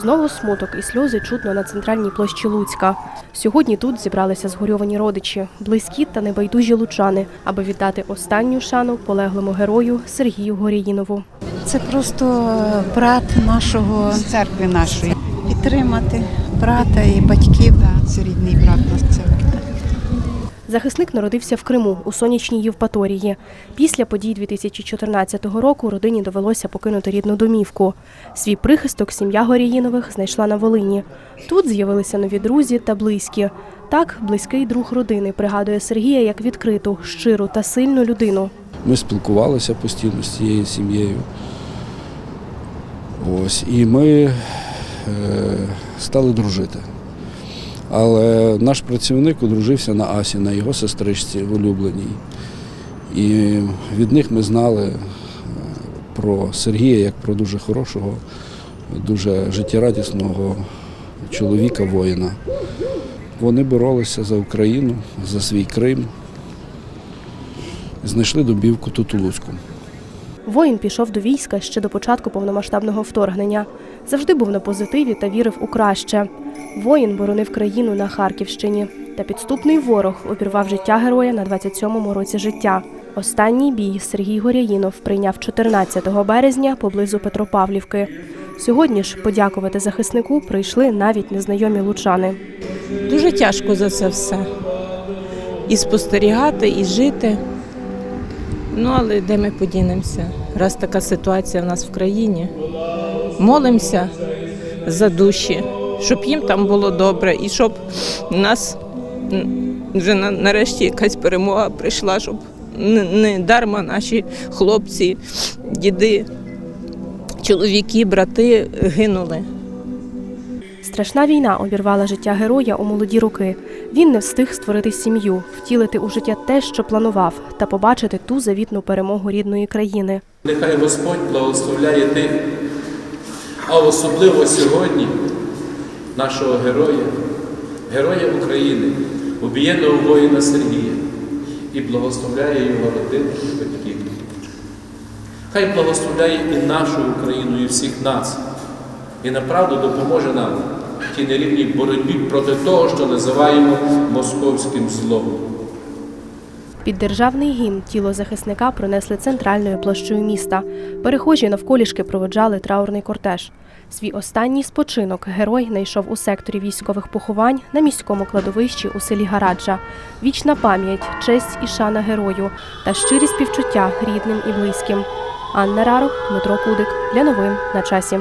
Знову смуток і сльози чутно на центральній площі Луцька. Сьогодні тут зібралися згорьовані родичі, близькі та небайдужі лучани, аби віддати останню шану полеглому герою Сергію Горіїнову. Це просто брат нашого з церкви нашої. підтримати брата і батьків. Це рідний брат нас церкви. Захисник народився в Криму у сонячній Євпаторії. Після подій 2014 року родині довелося покинути рідну домівку. Свій прихисток сім'я Горіїнових знайшла на Волині. Тут з'явилися нові друзі та близькі. Так, близький друг родини пригадує Сергія як відкриту, щиру та сильну людину. Ми спілкувалися постійно з цією сім'єю. Ось, і ми е, стали дружити. Але наш працівник одружився на Асі, на його сестричці улюбленій. І від них ми знали е, про Сергія як про дуже хорошого, дуже життєрадісного чоловіка, воїна. Вони боролися за Україну, за свій Крим. Знайшли добівку тут у Луцьку. Воїн пішов до війська ще до початку повномасштабного вторгнення. Завжди був на позитиві та вірив у краще. Воїн боронив країну на Харківщині. Та підступний ворог обірвав життя героя на 27-му році життя. Останній бій Сергій Горяїнов прийняв 14 березня поблизу Петропавлівки. Сьогодні ж подякувати захиснику прийшли навіть незнайомі лучани. Дуже тяжко за це все. І спостерігати, і жити. Ну, але де ми подінемося? Раз така ситуація в нас в країні. Молимося за душі, щоб їм там було добре, і щоб у нас вже на- нарешті якась перемога прийшла, щоб не, не дарма наші хлопці, діди, чоловіки, брати гинули. Страшна війна обірвала життя героя у молоді роки. Він не встиг створити сім'ю, втілити у життя те, що планував, та побачити ту завітну перемогу рідної країни. Нехай Господь благословляє тих, а особливо сьогодні нашого героя, героя України, обієнного воїна Сергія, і благословляє його родину і батьків. Хай благословляє і нашу Україну, і всіх нас, і направду допоможе нам в тій нерівній боротьбі проти того, що називаємо московським злом. Під державний гімн тіло захисника пронесли центральною площею міста. Перехожі навколішки проводжали траурний кортеж. Свій останній спочинок герой знайшов у секторі військових поховань на міському кладовищі у селі Гараджа. Вічна пам'ять, честь і шана герою та щирі співчуття рідним і близьким. Анна Рарок, Дмитро Кудик для новин на часі.